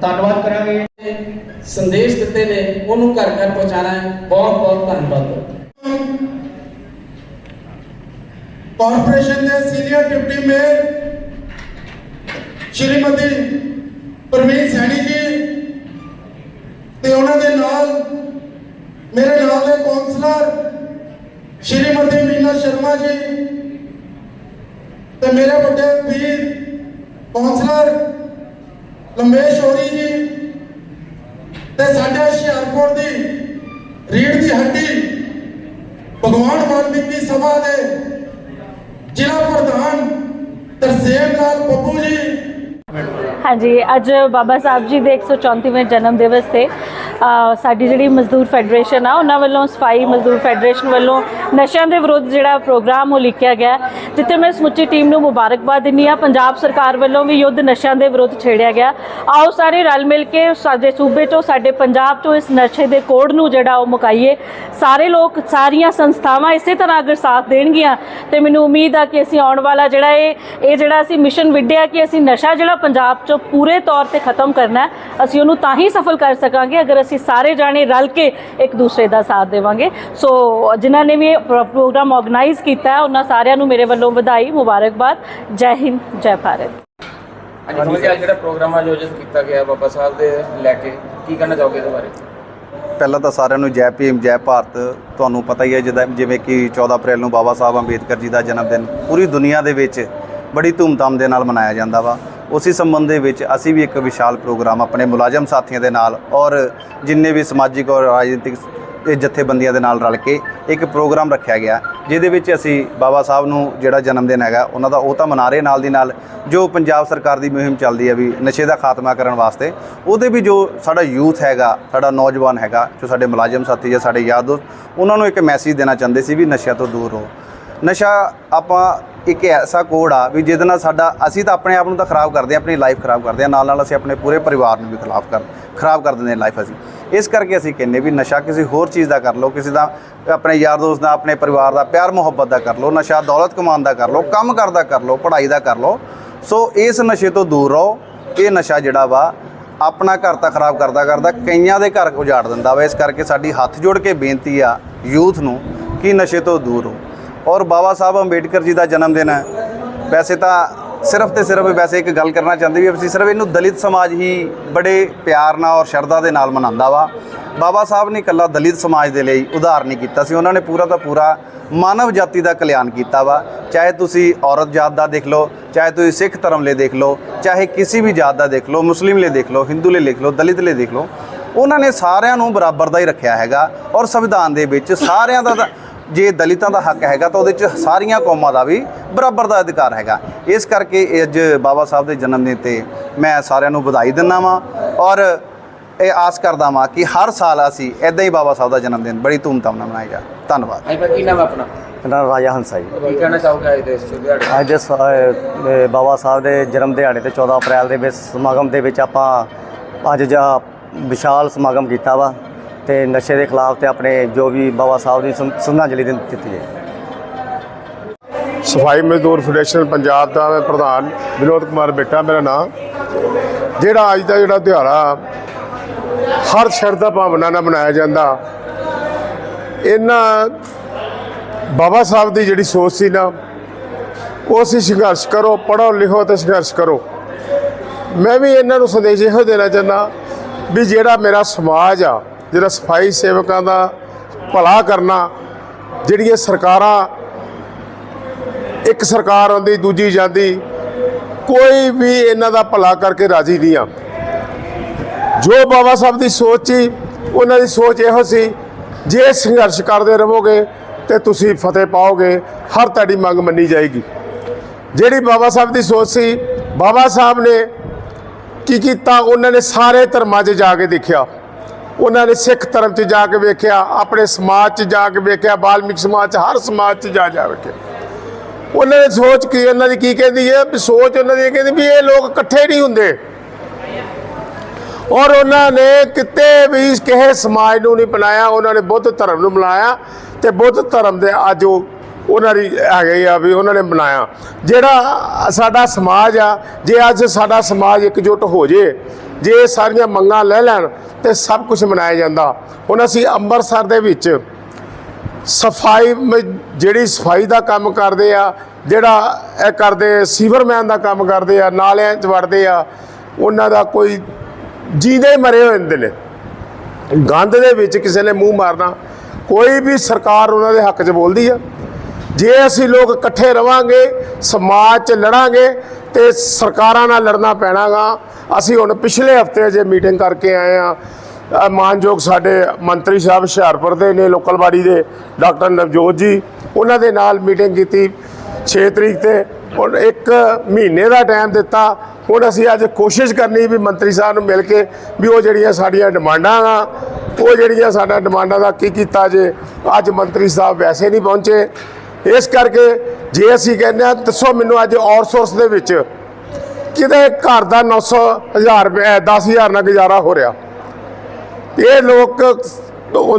ਧੰਨਵਾਦ ਕਰਾਂਗੇ। ਸੰਦੇਸ਼ ਦਿੱਤੇ ਨੇ ਉਹਨੂੰ ਘਰ ਘਰ ਪਹੁੰਚਾਣਾ ਹੈ। ਬਹੁਤ ਬਹੁਤ ਧੰਨਵਾਦ। ਕਾਰਪੋਰੇਸ਼ਨ ਦੇ senior deputy mayor Shrimati Parmeet Saini ji ਤੇ ਉਹਨਾਂ ਦੇ ਨਾਲ ਮੇਰੇ ਨਾਲ ਦੇ ਕਾਉਂਸਲਰ ਸ਼੍ਰੀਮਤੀ ਮੀਨਾ ਸ਼ਰਮਾ ਜੀ ਤੇ ਮੇਰੇ ਵੱਡੇ ਵੀਰ ਕਾਉਂਸਲਰ ਲੰਬੇਸ਼ ਹੋਰੀ ਜੀ ਤੇ ਸਾਡੇ ਹੁਸ਼ਿਆਰਪੁਰ ਦੀ ਰੀੜ ਦੀ ਹੱਡੀ ਭਗਵਾਨ ਵਾਲਮੀਕੀ ਸਭਾ ਦੇ ਜ਼ਿਲ੍ਹਾ ਪ੍ਰਧਾਨ ਤਰਸੇਮ ਲਾਲ ਬੱਬੂ ਜੀ ਹਾਂਜੀ, ਅੱਜ ਬਾਬਾ ਸਾਹਿਬ ਜੀ ਦੇ 134ਵੇਂ ਜਨਮ ਦਿਵਸ ਤੇ ਸਾਡੀ ਜਿਹੜੀ ਮਜ਼ਦੂਰ ਫੈਡਰੇਸ਼ਨ ਆ, ਉਹਨਾਂ ਵੱਲੋਂ, ਸਫ਼ਾਈ ਮਜ਼ਦੂਰ ਫੈਡਰੇਸ਼ਨ ਵੱਲੋਂ ਨਸ਼ਿਆਂ ਦੇ ਵਿਰੁੱਧ ਜਿਹੜਾ ਪ੍ਰੋਗਰਾਮ ਉਹ ਲਿਖਿਆ ਗਿਆ ਜਿੱਥੇ ਮੈਂ ਸਮੁੱਚੀ ਟੀਮ ਨੂੰ ਮੁਬਾਰਕਬਾਦ ਦਿੰਦੀ ਆ ਪੰਜਾਬ ਸਰਕਾਰ ਵੱਲੋਂ ਵੀ ਯੁੱਧ ਨਸ਼ਿਆਂ ਦੇ ਵਿਰੁੱਧ ਛੇੜਿਆ ਗਿਆ। ਆਓ ਸਾਰੇ ਰਲ ਮਿਲ ਕੇ ਸਾਡੇ ਸੂਬੇ ਚੋਂ ਸਾਡੇ ਪੰਜਾਬ ਚੋਂ ਇਸ ਨਸ਼ੇ ਦੇ ਕੋੜ ਨੂੰ ਜਿਹੜਾ ਉਹ ਮੁਕਾਈਏ। ਸਾਰੇ ਲੋਕ, ਸਾਰੀਆਂ ਸੰਸਥਾਵਾਂ ਇਸੇ ਤਰ੍ਹਾਂ ਅਗਰ ਸਾਥ ਦੇਣਗੀਆਂ, ਤੇ ਮੈਨੂੰ ਉਮੀਦ ਆ ਕਿ ਅਸੀਂ ਆਉਣ ਵਾਲਾ ਜਿਹੜਾ ਇਹ ਇਹ ਜਿਹੜਾ ਅਸੀਂ ਮਿਸ਼ਨ ਵਿੱਢਿਆ ਕਿ ਅਸੀਂ ਨਸ਼ਾ ਜਿਹੜਾ ਪੰਜਾਬ ਚੋਂ ਪੂਰੇ ਤੌਰ ਤੇ ਖਤਮ ਕਰਨਾ ਹੈ ਅਸੀਂ ਉਹਨੂੰ ਤਾਂ ਹੀ ਸਫਲ ਕਰ ਸਕਾਂਗੇ ਅਗਰ ਅਸੀਂ ਸਾਰੇ ਜਾਣੇ ਰਲ ਕੇ ਇੱਕ ਦੂਸਰੇ ਦਾ ਸਾਥ ਦੇਵਾਂਗੇ। ਸੋ ਜਿਨ੍ਹਾਂ ਨੇ ਵੀ ਇਹ ਪ੍ਰੋ- ਪ੍ਰੋਗਰਾਮ ਆਰਗੇਨਾਈਜ਼ ਕੀਤਾ ਹੈ ਉਹਨਾਂ ਸਾਰਿਆਂ ਨੂੰ ਮੇਰੇ ਵੱਲੋਂ ਵਧਾਈ ਮੁਬਾਰਕਬਾਦ। ਜੈ ਹਿੰਦ ਜੈ ਭਾਰਤ। ਜੀ ਜਿਹੜਾ ਪ੍ਰੋਗਰਾਮ ਆਯੋਜਿਤ ਕੀਤਾ ਗਿਆ ਬਾਬਾ ਸਾਹਿਬ ਦੇ ਲੈ ਕੇ। ਕੀ ਕਹਿਣਾ ਚਾਹੋਗੇ ਇਹਦੇ ਬਾਰੇ? ਪਹਿਲਾਂ ਤਾਂ ਸਾਰਿਆਂ ਨੂੰ ਜੈ ਭੀਮ ਜੈ ਭਾਰਤ। ਤੁਹਾਨੂੰ ਪਤਾ ਹੀ ਹੈ ਜਿੱਦਾਂ ਜਿਵੇਂ ਕਿ 14 ਅਪ੍ਰੈਲ ਨੂੰ ਬਾਬਾ ਸਾਹਿਬ ਅੰਬੇਦਕਰ ਜੀ ਦਾ ਜਨਮ ਦਿਨ ਪੂਰੀ ਦੁਨੀਆ ਦੇ ਵਿੱਚ ਬੜੀ ਧੂਮਧਾਮ ਦੇ ਨਾਲ ਮਨਾਇਆ ਜਾਂਦਾ ਵਾ। ਉਸੇ ਸੰਬੰਧ ਦੇ ਵਿੱਚ ਅਸੀਂ ਵੀ ਇੱਕ ਵਿਸ਼ਾਲ ਪ੍ਰੋਗਰਾਮ ਆਪਣੇ ਮੁਲਾਜ਼ਮ ਸਾਥੀਆਂ ਦੇ ਨਾਲ ਔਰ ਜਿੰਨੇ ਵੀ ਸਮਾਜਿਕ ਔਰ ਰਾਜਨੀਤਿਕ ਇਹ ਜਥੇਬੰਦੀਆਂ ਦੇ ਨਾਲ ਰਲ ਕੇ ਇੱਕ ਪ੍ਰੋਗਰਾਮ ਰੱਖਿਆ ਗਿਆ, ਜਿਹਦੇ ਵਿੱਚ ਅਸੀਂ ਬਾਬਾ ਸਾਹਿਬ ਨੂੰ ਜਿਹੜਾ ਜਨਮ ਦਿਨ ਹੈਗਾ, ਉਹਨਾਂ ਦਾ ਉਹ ਤਾਂ ਮਨਾ ਰਹੇ ਨਾਲ ਦੀ ਨਾਲ, ਜੋ ਪੰਜਾਬ ਸਰਕਾਰ ਦੀ ਮੁਹਿੰਮ ਚੱਲਦੀ ਹੈ ਵੀ ਨਸ਼ੇ ਦਾ ਖਾਤਮਾ ਕਰਨ ਵਾਸਤੇ, ਉਹਦੇ ਵੀ ਜੋ ਸਾਡਾ ਯੂਥ ਹੈਗਾ, ਸਾਡਾ ਨੌਜਵਾਨ ਹੈਗਾ, ਜੋ ਸਾਡੇ ਮੁਲਾਜ਼ਮ ਸਾਥੀ ਜਾਂ ਸਾਡੇ ਯਾਰ ਦੋਸਤ, ਉਹਨਾਂ ਨੂੰ ਇੱਕ ਮੈਸੇਜ ਦੇਣਾ ਚਾਹੁੰਦੇ ਸੀ ਵੀ ਨਸ਼ਿਆਂ ਤੋਂ ਦੂਰ ਰਹੋ। ਨਸ਼ਾ ਆਪਾਂ ਇੱਕ ਐਸਾ ਕੋਡ ਆ ਵੀ ਜਿਹਦੇ ਨਾਲ ਸਾਡਾ, ਅਸੀਂ ਤਾਂ ਆਪਣੇ ਆਪ ਨੂੰ ਤਾਂ ਖਰਾਬ ਕਰਦੇ ਹਾਂ ਆਪਣੀ ਲਾਈਫ ਖਰਾਬ ਕਰਦੇ ਹਾਂ ਨਾਲ ਨਾਲ ਅਸੀਂ ਆਪਣੇ ਪੂਰੇ ਪਰਿਵਾਰ ਨੂੰ ਵੀ ਖਿਲਾਫ ਕਰ, ਖਰਾਬ ਕਰ ਦਿੰਦੇ ਹਾਂ ਲਾਈਫ ਅਸੀਂ। ਇਸ ਕਰਕੇ ਅਸੀਂ ਕਹਿੰਨੇ ਵੀ ਨਸ਼ਾ ਕਿਸੇ ਹੋਰ ਚੀਜ਼ ਦਾ ਕਰ ਲਓ, ਕਿਸੇ ਦਾ, ਆਪਣੇ ਯਾਰ ਦੋਸਤ ਦਾ, ਆਪਣੇ ਪਰਿਵਾਰ ਦਾ, ਪਿਆਰ ਮੁਹੱਬਤ ਦਾ ਕਰ ਲਓ, ਨਸ਼ਾ ਦੌਲਤ ਕਮਾਉਣ ਦਾ ਕਰ ਲਓ, ਕੰਮ ਕਰਦਾ ਕਰ ਲਓ, ਪੜ੍ਹਾਈ ਦਾ ਕਰ ਲਓ। ਸੋ ਇਸ ਨਸ਼ੇ ਤੋਂ ਦੂਰ ਰਹੋ, ਇਹ ਨਸ਼ਾ ਜਿਹੜਾ ਵਾ, ਆਪਣਾ ਘਰ ਤਾਂ ਖਰਾਬ ਕਰਦਾ ਕਰਦਾ ਕਈਆਂ ਦੇ ਘਰ ਉਜਾੜ ਦਿੰਦਾ ਵਾ। ਇਸ ਕਰਕੇ ਸਾਡੀ ਹੱਥ ਜੋੜ ਕੇ ਬੇਨਤੀ ਆ ਯੂਥ ਨੂੰ ਕਿ ਨਸ਼ੇ ਤੋਂ ਦੂਰ ਰਹੋ। ਔਰ ਬਾਬਾ ਸਾਹਿਬ ਅੰਬੇਡਕਰ ਜੀ ਦਾ ਜਨਮ ਦਿਨ ਹੈ। ਵੈਸੇ ਤਾਂ ਸਿਰਫ ਤੇ ਸਿਰਫ ਵੈਸੇ ਇੱਕ ਗੱਲ ਕਰਨਾ ਚਾਹੁੰਦੇ ਵੀ ਅਸੀਂ ਸਿਰਫ ਇਹਨੂੰ ਦਲਿਤ ਸਮਾਜ ਹੀ ਬੜੇ ਪਿਆਰ ਨਾਲ ਔਰ ਸ਼ਰਧਾ ਦੇ ਨਾਲ ਮਨਾਉਂਦਾ ਵਾ। ਬਾਬਾ ਸਾਹਿਬ ਨੇ ਇਕੱਲਾ ਦਲਿਤ ਸਮਾਜ ਦੇ ਲਈ ਉਧਾਰ ਨਹੀਂ ਕੀਤਾ ਸੀ। ਉਹਨਾਂ ਨੇ ਪੂਰਾ ਦਾ ਪੂਰਾ ਮਾਨਵ ਜਾਤੀ ਦਾ ਕਲਿਆਣ ਕੀਤਾ ਵਾ। ਚਾਹੇ ਤੁਸੀਂ ਔਰਤ ਜਾਤ ਦਾ ਦੇਖ ਲਓ, ਚਾਹੇ ਤੁਸੀਂ ਸਿੱਖ ਧਰਮ ਲਈ ਦੇਖ ਲਓ, ਚਾਹੇ ਕਿਸੇ ਵੀ ਜਾਤ ਦਾ ਦੇਖ ਲਓ, ਮੁਸਲਿਮ ਲਈ ਦੇਖ ਲਓ, ਹਿੰਦੂ ਲਈ ਦੇਖ ਲਓ, ਦਲਿਤ ਲਈ ਦੇਖ ਲਓ, ਉਹਨਾਂ ਨੇ ਸਾਰਿਆਂ ਨੂੰ ਬਰਾਬਰ ਦਾ ਹੀ ਰੱਖਿਆ ਹੈਗਾ। ਔਰ ਸੰਵਿਧਾਨ ਦੇ ਵਿੱਚ ਸਾਰਿਆਂ ਦਾ ਜੇ ਦਲਿਤਾਂ ਦਾ ਹੱਕ ਹੈਗਾ ਤਾਂ ਉਹਦੇ ਚ ਸਾਰੀਆਂ ਕੌਮਾਂ ਦਾ ਵੀ ਬਰਾਬਰ ਦਾ ਅਧਿਕਾਰ ਹੈਗਾ। ਇਸ ਕਰਕੇ ਇਹ ਅੱਜ ਬਾਬਾ ਸਾਹਿਬ ਦੇ ਜਨਮ ਦਿਨ ਤੇ ਮੈਂ ਸਾਰਿਆਂ ਨੂੰ ਵਧਾਈ ਦਿੰਦਾ ਵਾਂ ਔਰ ਇਹ ਆਸ ਕਰਦਾ ਵਾਂ ਕਿ ਹਰ ਸਾਲ ਅਸੀਂ ਇਦਾਂ ਹੀ ਬਾਬਾ ਸਾਹਿਬ ਦਾ ਜਨਮ ਦਿਨ ਬੜੀ ਧੂਮਧਾਮ ਨਾਲ ਮਨਾਇਆ ਜਾ ਧੰਨਵਾਦ। ਹਾਂਜੀ ਕੀ ਨਾਮ ਹੈ ਆਪਣਾ? ਮੇਰਾ ਨਾਮ ਰਾਜਾ ਹੰਸਾ ਜੀ। ਕੀ ਕਹਿਣਾ ਚਾਹੋਗੇ ਅੱਜ ਦੇ ਇਸ ਦਿਹਾੜੇ ਅੱਜ ਸ- ਅਹ ਬਾਬਾ ਸਾਹਿਬ ਦੇ ਜਨਮ ਦਿਹਾੜੇ ਤੇ 14 ਅਪ੍ਰੈਲ ਦੇ ਵਿੱਚ ਸਮਾਗਮ ਦੇ ਵਿੱਚ ਆਪਾਂ ਅੱਜ ਜਾ ਵਿਸ਼ਾਲ ਸਮਾਗਮ ਕੀਤਾ ਵਾ। ਤੇ ਨਸ਼ੇ ਦੇ ਖਿਲਾਫ ਤੇ ਆਪਣੇ ਜੋ ਵੀ ਬਾਬਾ ਸਾਹਿਬ ਦੀ ਸ਼ਰਧਾਂਜਲੀ ਦਿਨ ਦਿੱਤੀ ਹੈ। ਸਫ਼ਾਈ ਮਜ਼ਦੂਰ ਫੈਡਰੇਸ਼ਨ ਪੰਜਾਬ ਦਾ ਮੈਂ ਪ੍ਰਧਾਨ ਵਿਨੋਦ ਕੁਮਾਰ ਬੇਟਾ ਮੇਰਾ ਨਾਮ ਜਿਹੜਾ ਅੱਜ ਦਾ ਜਿਹੜਾ ਦਿਹਾੜਾ ਹਰ ਸ਼ਰਧਾ ਭਾਵਨਾ ਨਾਲ ਮਨਾਇਆ ਜਾਂਦਾ। ਇਹਨਾਂ ਬਾਬਾ ਸਾਹਿਬ ਦੀ ਜਿਹੜੀ ਸੋਚ ਸੀ ਨਾ, ਉਹ ਸੀ ਸੰਘਰਸ਼ ਕਰੋ ਪੜੋ ਲਿਖੋ ਤੇ ਸੰਘਰਸ਼ ਕਰੋ। ਮੈਂ ਵੀ ਇਹਨਾਂ ਨੂੰ ਸੰਦੇਸ਼ ਇਹੋ ਦੇਣਾ ਚਾਹੁੰਦਾ ਵੀ ਜਿਹੜਾ ਮੇਰਾ ਸਮਾਜ ਆ ਜਿਹੜਾ ਸਫ਼ਾਈ ਸੇਵਕਾਂ ਦਾ ਭਲਾ ਕਰਨਾ, ਜਿਹੜੀਆਂ ਸਰਕਾਰਾਂ, ਇੱਕ ਸਰਕਾਰ ਆਉਂਦੀ, ਦੂਜੀ ਜਾਂਦੀ, ਕੋਈ ਵੀ ਇਹਨਾਂ ਦਾ ਭਲਾ ਕਰਕੇ ਰਾਜੀ ਨਹੀਂ ਆ। ਜੋ ਬਾਬਾ ਸਾਹਿਬ ਦੀ ਸੋਚ ਸੀ, ਉਹਨਾਂ ਦੀ ਸੋਚ ਇਹੋ ਸੀ, ਜੇ ਸੰਘਰਸ਼ ਕਰਦੇ ਰਹੋਗੇ, ਤੇ ਤੁਸੀਂ ਫਤਿਹ ਪਾਓਗੇ, ਹਰ ਤੁਹਾਡੀ ਮੰਗ ਮੰਨੀ ਜਾਏਗੀ। ਜਿਹੜੀ ਬਾਬਾ ਸਾਹਿਬ ਦੀ ਸੋਚ ਸੀ, ਬਾਬਾ ਸਾਹਿਬ ਨੇ ਕੀ ਕੀਤਾ, ਉਹਨਾਂ ਨੇ ਸਾਰੇ ਧਰਮਾਂ 'ਚ ਜਾ ਕੇ ਦੇਖਿਆ। ਉਹਨਾਂ ਨੇ ਸਿੱਖ ਧਰਮ 'ਚ ਜਾ ਕੇ ਵੇਖਿਆ, ਆਪਣੇ ਸਮਾਜ 'ਚ ਜਾ ਕੇ ਵੇਖਿਆ, ਬਾਲਮਿਕ ਸਮਾਜ 'ਚ, ਹਰ ਸਮਾਜ 'ਚ ਜਾ ਜਾ ਵੇਖਿਆ। ਉਹਨਾਂ ਨੇ ਸੋਚ ਕੀ, ਉਹਨਾਂ ਦੀ ਕੀ ਕਹਿੰਦੀ ਹੈ? ਵੀ ਸੋਚ ਉਹਨਾਂ ਦੀ ਕਹਿੰਦੀ ਵੀ ਇਹ ਲੋਕ ਇਕੱਠੇ ਨਹੀਂ ਹੁੰਦੇ। ਔਰ ਉਹਨਾਂ ਨੇ ਕਿਤੇ ਵੀ ਕਿਸੇ ਸਮਾਜ ਨੂੰ ਨਹੀਂ ਬਣਾਇਆ, ਉਹਨਾਂ ਨੇ ਬੁੱਧ ਧਰਮ ਨੂੰ ਬਣਾਇਆ ਤੇ ਬੁੱਧ ਧਰਮ ਦੇ ਅੱਜ ਉਹ ਉਹਨਾਂ ਦੀ ਹੈਗੇ ਆ ਵੀ ਉਹਨਾਂ ਨੇ ਬਣਾਇਆ। ਜਿਹੜਾ ਸਾਡਾ ਸਮਾਜ ਆ, ਜੇ ਅੱਜ ਸਾਡਾ ਸਮਾਜ ਇਕਜੁੱਟ ਹੋ ਜੇ ਜੇ ਇਹ ਸਾਰੀਆਂ ਮੰਗਾਂ ਲੈ ਲੈਣ ਤੇ ਸਭ ਕੁਝ ਮਨਾਇਆ ਜਾਂਦਾ। ਹੁਣ ਅਸੀਂ ਅੰਮ੍ਰਿਤਸਰ ਦੇ ਵਿੱਚ ਸਫ਼ਾਈ ਮ- ਜਿਹੜੀ ਸਫ਼ਾਈ ਦਾ ਕੰਮ ਕਰਦੇ ਆ, ਜਿਹੜਾ ਇਹ ਕਰਦੇ ਸੀਵਰਮੈਨ ਦਾ ਕੰਮ ਕਰਦੇ ਆ, ਨਾਲਿਆਂ 'ਚ ਵੜਦੇ ਆ, ਉਹਨਾਂ ਦਾ ਕੋਈ ਜੀਂਦੇ ਹੀ ਮਰੇ ਹੋਏ ਹੁੰਦੇ ਨੇ। ਗੰਦ ਦੇ ਵਿੱਚ ਕਿਸੇ ਨੇ ਮੂੰਹ ਮਾਰਨਾ, ਕੋਈ ਵੀ ਸਰਕਾਰ ਉਹਨਾਂ ਦੇ ਹੱਕ 'ਚ ਬੋਲਦੀ ਆ। ਜੇ ਅਸੀਂ ਲੋਕ ਇਕੱਠੇ ਰਵਾਂਗੇ, ਸਮਾਜ 'ਚ ਲੜਾਂਗੇ ਤੇ ਸਰਕਾਰਾਂ ਨਾਲ ਲੜਨਾ ਪੈਣਾਗਾ ਅਸੀਂ ਹੁਣ ਪਿਛਲੇ ਹਫ਼ਤੇ ਜੇ ਮੀਟਿੰਗ ਕਰਕੇ ਆਏ ਆ ਮਾਨਯੋਗ ਸਾਡੇ ਮੰਤਰੀ ਸਾਹਿਬ ਹੁਸ਼ਿਆਰਪੁਰ ਦੇ ਨੇ ਲੋਕਲ ਬਾਡੀ ਦੇ ਡਾਕਟਰ ਨਵਜੋਤ ਜੀ, ਉਹਨਾਂ ਦੇ ਨਾਲ ਮੀਟਿੰਗ ਕੀਤੀ 6 ਤਰੀਕ ਤੇ। ਹੁਣ ਇੱਕ ਮਹੀਨੇ ਦਾ ਟਾਈਮ ਦਿੱਤਾ। ਹੁਣ ਅਸੀਂ ਅੱਜ ਕੋਸ਼ਿਸ਼ ਕਰਨੀ ਵੀ ਮੰਤਰੀ ਸਾਹਿਬ ਨੂੰ ਮਿਲ ਕੇ ਵੀ ਉਹ ਜਿਹੜੀਆਂ ਸਾਡੀਆਂ ਡਿਮਾਂਡਾਂ ਆ, ਉਹ ਜਿਹੜੀਆਂ ਸਾਡਾ ਡਿਮਾਂਡਾਂ ਦਾ ਕੀ ਕੀਤਾ ਜੇ, ਅੱਜ ਮੰਤਰੀ ਸਾਹਿਬ ਵੈਸੇ ਨਹੀਂ ਪਹੁੰਚੇ। ਇਸ ਕਰਕੇ ਜੇ ਅਸੀਂ ਕਹਿੰਦੇ ਆ ਦੱਸੋ ਮੈਨੂੰ ਅੱਜ ਆਊਟਸੋਰਸ ਦੇ ਵਿੱਚ ਕਿਤੇ ਘਰ ਦਾ 900 ਹਜ਼ਾਰ ਰੁਪਏ 10000 ਨਾਲ ਗੁਜ਼ਾਰਾ ਹੋ ਰਿਹਾ। ਇਹ ਲੋਕ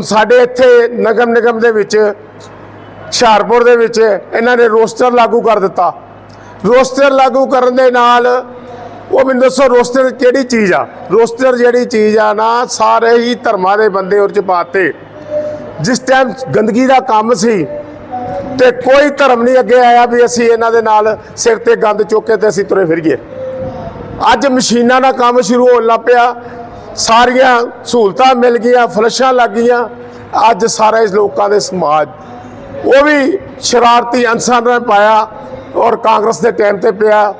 ਸਾਡੇ ਇੱਥੇ ਨਗਮ ਨਿਗਮ ਦੇ ਵਿੱਚ, ਹੁਸ਼ਿਆਰਪੁਰ ਦੇ ਵਿੱਚ ਇਹਨਾਂ ਨੇ ਰੋਸਟਰ ਲਾਗੂ ਕਰ ਦਿੱਤਾ। ਰੋਸਟਰ ਲਾਗੂ ਕਰਨ ਦੇ ਨਾਲ ਉਹ ਮੈਨੂੰ ਦੱਸੋ ਰੋਸਟਰ ਕਿਹੜੀ ਚੀਜ਼ ਆ? ਰੋਸਟਰ ਜਿਹੜੀ ਚੀਜ਼ ਆ ਨਾ, ਸਾਰੇ ਹੀ ਧਰਮਾਂ ਦੇ ਬੰਦੇ ਉਹ ਚ ਪਾਤੇ। ਜਿਸ ਟਾਈਮ ਗੰਦਗੀ ਦਾ ਕੰਮ ਸੀ ਤੇ ਕੋਈ ਧਰਮ ਨਹੀਂ ਅੱਗੇ ਆਇਆ ਵੀ ਅਸੀਂ ਇਹਨਾਂ ਦੇ ਨਾਲ ਸਿਰ ਤੇ ਗੰਦ ਚੁੱਕੇ ਕੇ ਤੇ ਅਸੀਂ ਤੁਰੇ ਫਿਰੀਏ। ਅੱਜ ਮਸ਼ੀਨਾਂ ਦਾ ਕੰਮ ਸ਼ੁਰੂ ਹੋਣ ਲੱਗ ਪਿਆ। ਸਾਰੀਆਂ ਸਹੂਲਤਾਂ ਮਿਲ ਗਈਆਂ, ਫਲਸ਼ਾਂ ਲੱਗ ਗਈਆਂ। ਅੱਜ ਸਾਰੇ ਲੋਕਾਂ ਦੇ ਸਮਾਜ, ਉਹ ਵੀ ਸ਼ਰਾਰਤੀ ਅਨਸਰਾਂ ਨੇ ਪਾਇਆ ਔਰ ਕਾਂਗਰਸ ਦੇ ਟਾਈਮ ਤੇ ਪਿਆ,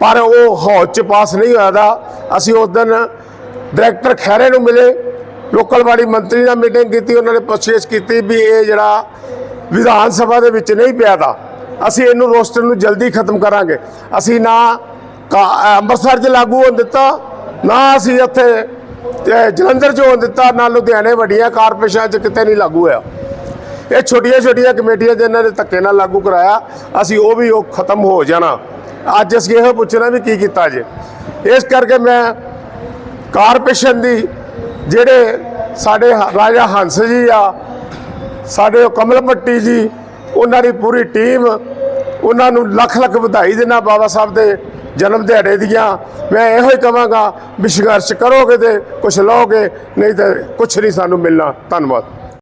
ਪਰ ਉਹ ਹੌਜ ਚ ਪਾਸ ਨਹੀਂ ਹੋਇਆ ਦਾ। ਅਸੀਂ ਉਸ ਦਿਨ ਡਾਇਰੈਕਟਰ ਖੈਰੇ ਨੂੰ ਮਿਲੇ, ਲੋਕਲ ਬਾਡੀ ਮੰਤਰੀ ਨਾਲ ਮੀਟਿੰਗ ਕੀਤੀ, ਉਹਨਾਂ ਨੇ ਪੁੱਛਗਿੱਛ ਕੀਤੀ ਵੀ ਇਹ ਜਿਹੜਾ ਵਿਧਾਨ ਸਭਾ ਦੇ ਵਿੱਚ ਨਹੀਂ ਪਿਆ ਦਾ। ਅਸੀਂ ਇਹਨੂੰ ਰੋਸਟਰ ਨੂੰ ਜਲਦੀ ਖਤਮ ਕਰਾਂਗੇ। ਅਸੀਂ ਨਾ ਅੰਮ੍ਰਿਤਸਰ 'ਚ ਲਾਗੂ ਹੋਣ ਦਿੱਤਾ, ਨਾ ਅਸੀਂ ਉੱਥੇ ਜਲੰਧਰ 'ਚ ਹੋਣ ਦਿੱਤਾ, ਨਾ ਲੁਧਿਆਣੇ ਵੱਡੀਆਂ ਕਾਰਪੋਰੇਸ਼ਨਾਂ 'ਚ ਕਿਤੇ ਨਹੀਂ ਲਾਗੂ ਹੋਇਆ। ਇਹ ਛੋਟੀਆਂ ਛੋਟੀਆਂ ਕਮੇਟੀਆਂ ਜਿਨ੍ਹਾਂ ਨੇ ਧੱਕੇ ਨਾਲ ਲਾਗੂ ਕਰਾਇਆ, ਅਸੀਂ ਉਹ ਵੀ ਉਹ ਖਤਮ ਹੋ ਜਾਣਾ। ਅੱਜ ਅਸੀਂ ਇਹ ਪੁੱਛਣਾ ਵੀ ਕੀ ਕੀਤਾ ਜੇ। ਇਸ ਕਰਕੇ ਮੈਂ ਕਾਰਪੋਰੇਸ਼ਨ ਦੀ ਜਿਹੜੇ ਸਾਡੇ ਰਾਜਾ ਹੰਸ ਜੀ ਆ, ਸਾਡੇ ਉਹ ਕਮਲ ਪੱਟੀ ਜੀ, ਉਹਨਾਂ ਦੀ ਪੂਰੀ ਟੀਮ, ਉਹਨਾਂ ਨੂੰ ਲੱਖ ਲੱਖ ਵਧਾਈ ਦੇਣਾ ਬਾਬਾ ਸਾਹਿਬ ਦੇ ਜਨਮ ਦਿਹਾੜੇ ਦੀਆਂ। ਮੈਂ ਇਹੋ ਹੀ ਕਹਾਂਗਾ ਵੀ ਸੰਘਰਸ਼ ਕਰੋਗੇ ਤੇ ਕੁਝ ਲਓਗੇ, ਨਹੀਂ ਤੇ ਕੁਝ ਨਹੀਂ ਸਾਨੂੰ ਮਿਲਣਾ। ਧੰਨਵਾਦ।